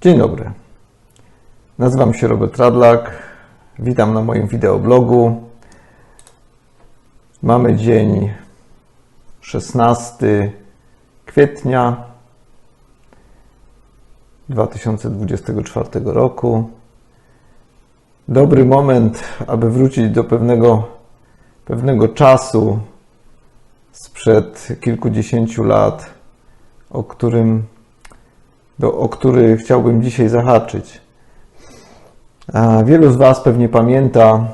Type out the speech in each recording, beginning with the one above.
Dzień dobry. Nazywam się Robert Radlak. Witam na moim wideoblogu. Mamy dzień 16 kwietnia 2024 roku. Dobry moment, aby wrócić do pewnego, pewnego czasu sprzed kilkudziesięciu lat, o którym do, o który chciałbym dzisiaj zahaczyć. Wielu z Was pewnie pamięta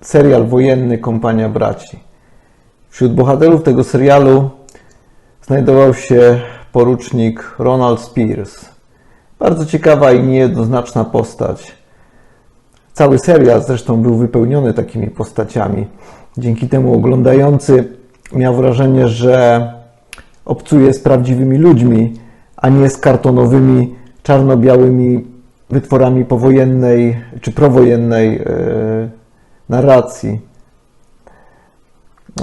serial wojenny Kompania Braci. Wśród bohaterów tego serialu znajdował się porucznik Ronald Spears. Bardzo ciekawa i niejednoznaczna postać. Cały serial zresztą był wypełniony takimi postaciami. Dzięki temu oglądający miał wrażenie, że obcuje z prawdziwymi ludźmi, a nie z kartonowymi, czarno-białymi wytworami powojennej czy prowojennej e, narracji.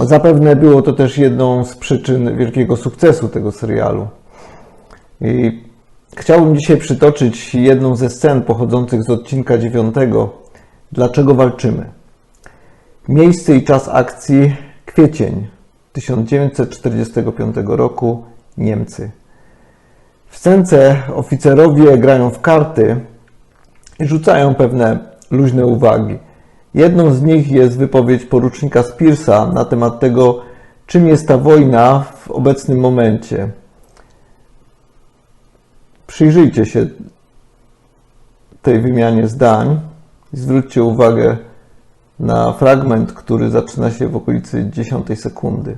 Zapewne było to też jedną z przyczyn wielkiego sukcesu tego serialu. I chciałbym dzisiaj przytoczyć jedną ze scen pochodzących z odcinka dziewiątego. Dlaczego walczymy? Miejsce i czas akcji kwiecień 1945 roku Niemcy. W scence oficerowie grają w karty i rzucają pewne luźne uwagi. Jedną z nich jest wypowiedź porucznika Spearsa na temat tego, czym jest ta wojna w obecnym momencie. Przyjrzyjcie się tej wymianie zdań i zwróćcie uwagę na fragment, który zaczyna się w okolicy 10 sekundy.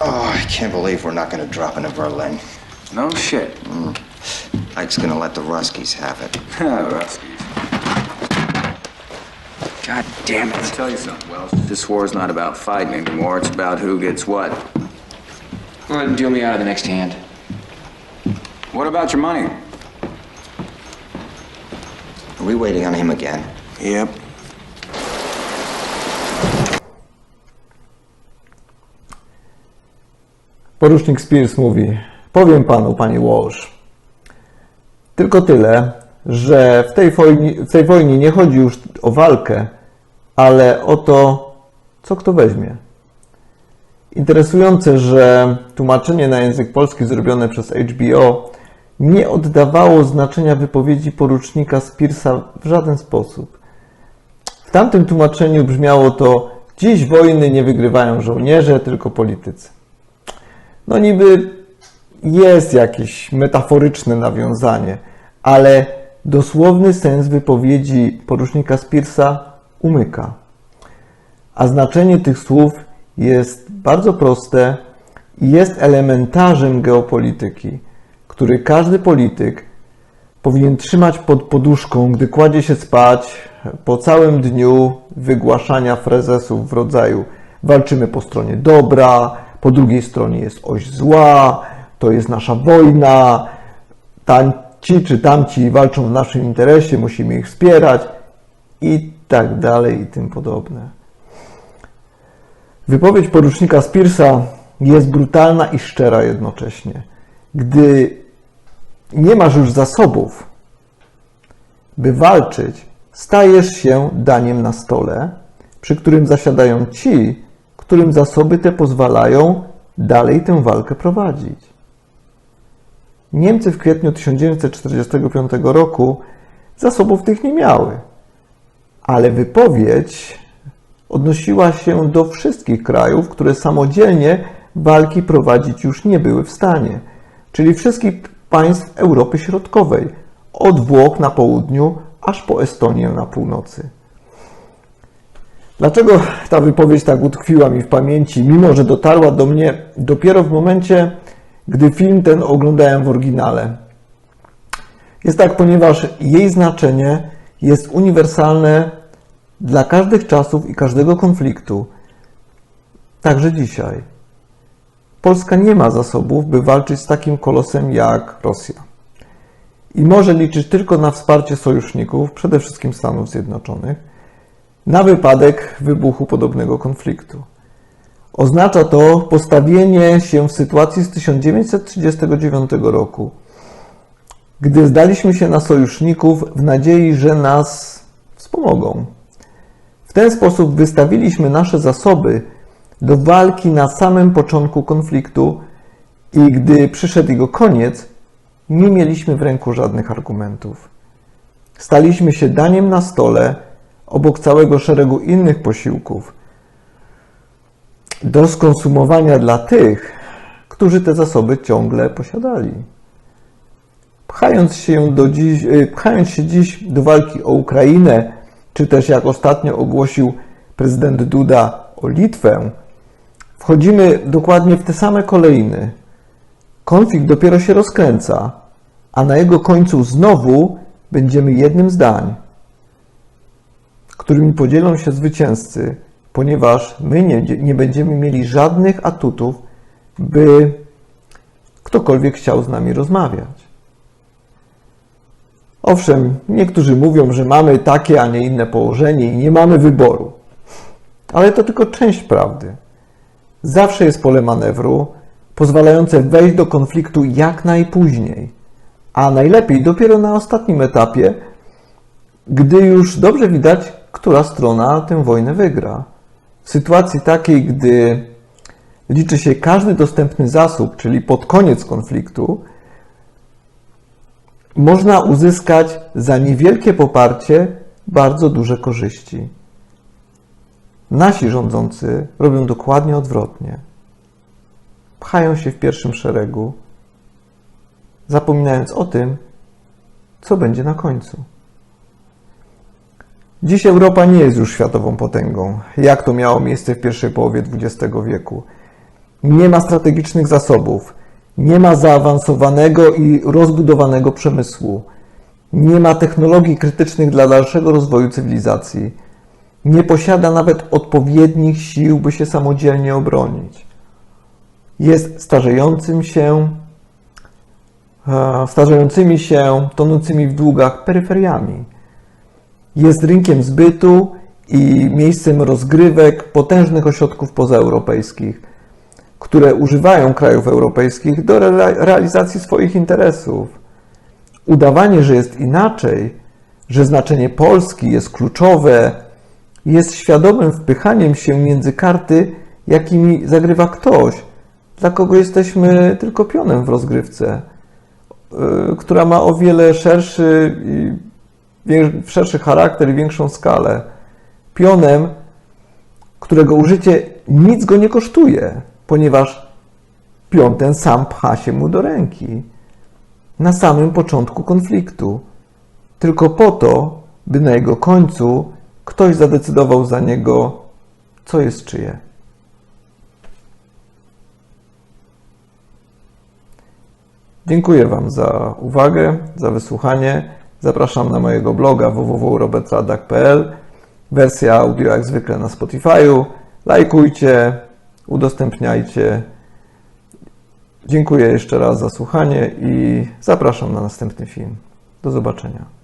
Oh, I can't believe we're not to drop into Berlin. No shit. Ike's going to let the Ruskies have it. Ruskies. God damn it. I'll tell you something, Wells. This war's not about fighting anymore. It's about who gets what. Go ahead and deal me out of the next hand. What about your money? Are we waiting on him again? Yep. Porucznik Spears mówi: Powiem panu, panie Walsh, tylko tyle, że w tej, wojnie, w tej wojnie nie chodzi już o walkę, ale o to, co kto weźmie. Interesujące, że tłumaczenie na język polski zrobione przez HBO nie oddawało znaczenia wypowiedzi porucznika Spearsa w żaden sposób. W tamtym tłumaczeniu brzmiało to: Dziś wojny nie wygrywają żołnierze, tylko politycy. No niby jest jakieś metaforyczne nawiązanie, ale dosłowny sens wypowiedzi porucznika Spearsa umyka. A znaczenie tych słów jest bardzo proste i jest elementarzem geopolityki, który każdy polityk powinien trzymać pod poduszką, gdy kładzie się spać po całym dniu wygłaszania frezesów w rodzaju walczymy po stronie dobra, po drugiej stronie jest oś zła, to jest nasza wojna, ci czy tamci walczą w naszym interesie, musimy ich wspierać i tak dalej i tym podobne. Wypowiedź porucznika Spearsa jest brutalna i szczera jednocześnie. Gdy nie masz już zasobów, by walczyć, stajesz się daniem na stole, przy którym zasiadają ci, którym zasoby te pozwalają dalej tę walkę prowadzić. Niemcy w kwietniu 1945 roku zasobów tych nie miały, ale wypowiedź odnosiła się do wszystkich krajów, które samodzielnie walki prowadzić już nie były w stanie, czyli wszystkich państw Europy Środkowej, od Włoch na południu aż po Estonię na północy. Dlaczego ta wypowiedź tak utkwiła mi w pamięci, mimo że dotarła do mnie dopiero w momencie, gdy film ten oglądałem w oryginale? Jest tak, ponieważ jej znaczenie jest uniwersalne dla każdych czasów i każdego konfliktu, także dzisiaj. Polska nie ma zasobów, by walczyć z takim kolosem jak Rosja. I może liczyć tylko na wsparcie sojuszników, przede wszystkim Stanów Zjednoczonych, na wypadek wybuchu podobnego konfliktu. Oznacza to postawienie się w sytuacji z 1939 roku, gdy zdaliśmy się na sojuszników w nadziei, że nas wspomogą. W ten sposób wystawiliśmy nasze zasoby do walki na samym początku konfliktu i gdy przyszedł jego koniec, nie mieliśmy w ręku żadnych argumentów. Staliśmy się daniem na stole obok całego szeregu innych posiłków do skonsumowania dla tych, którzy te zasoby ciągle posiadali. Pchając się, do dziś, y, pchając się dziś do walki o Ukrainę, czy też jak ostatnio ogłosił prezydent Duda o Litwę, wchodzimy dokładnie w te same kolejny. Konflikt dopiero się rozkręca, a na jego końcu znowu będziemy jednym zdań, którymi podzielą się zwycięzcy, ponieważ my nie, nie będziemy mieli żadnych atutów, by ktokolwiek chciał z nami rozmawiać. Owszem, niektórzy mówią, że mamy takie, a nie inne położenie i nie mamy wyboru. Ale to tylko część prawdy. Zawsze jest pole manewru pozwalające wejść do konfliktu jak najpóźniej, a najlepiej dopiero na ostatnim etapie, gdy już dobrze widać, która strona tę wojnę wygra. W sytuacji takiej, gdy liczy się każdy dostępny zasób, czyli pod koniec konfliktu, można uzyskać za niewielkie poparcie bardzo duże korzyści. Nasi rządzący robią dokładnie odwrotnie. Pchają się w pierwszym szeregu, zapominając o tym, co będzie na końcu. Dziś Europa nie jest już światową potęgą, jak to miało miejsce w pierwszej połowie XX wieku. Nie ma strategicznych zasobów, nie ma zaawansowanego i rozbudowanego przemysłu, nie ma technologii krytycznych dla dalszego rozwoju cywilizacji, nie posiada nawet odpowiednich sił, by się samodzielnie obronić. Jest starzejącym się, e, starzejącymi się, tonącymi w długach peryferiami. Jest rynkiem zbytu i miejscem rozgrywek potężnych ośrodków pozaeuropejskich, które używają krajów europejskich do re- realizacji swoich interesów. Udawanie, że jest inaczej, że znaczenie Polski jest kluczowe, jest świadomym wpychaniem się między karty, jakimi zagrywa ktoś, dla kogo jesteśmy tylko pionem w rozgrywce, yy, która ma o wiele szerszy, i szerszy charakter i większą skalę. Pionem, którego użycie nic go nie kosztuje, ponieważ pion ten sam pcha się mu do ręki na samym początku konfliktu, tylko po to, by na jego końcu ktoś zadecydował za niego, co jest czyje. Dziękuję Wam za uwagę, za wysłuchanie. Zapraszam na mojego bloga www.robertradak.pl. Wersja audio jak zwykle na Spotify'u. Lajkujcie, udostępniajcie. Dziękuję jeszcze raz za słuchanie i zapraszam na następny film. Do zobaczenia.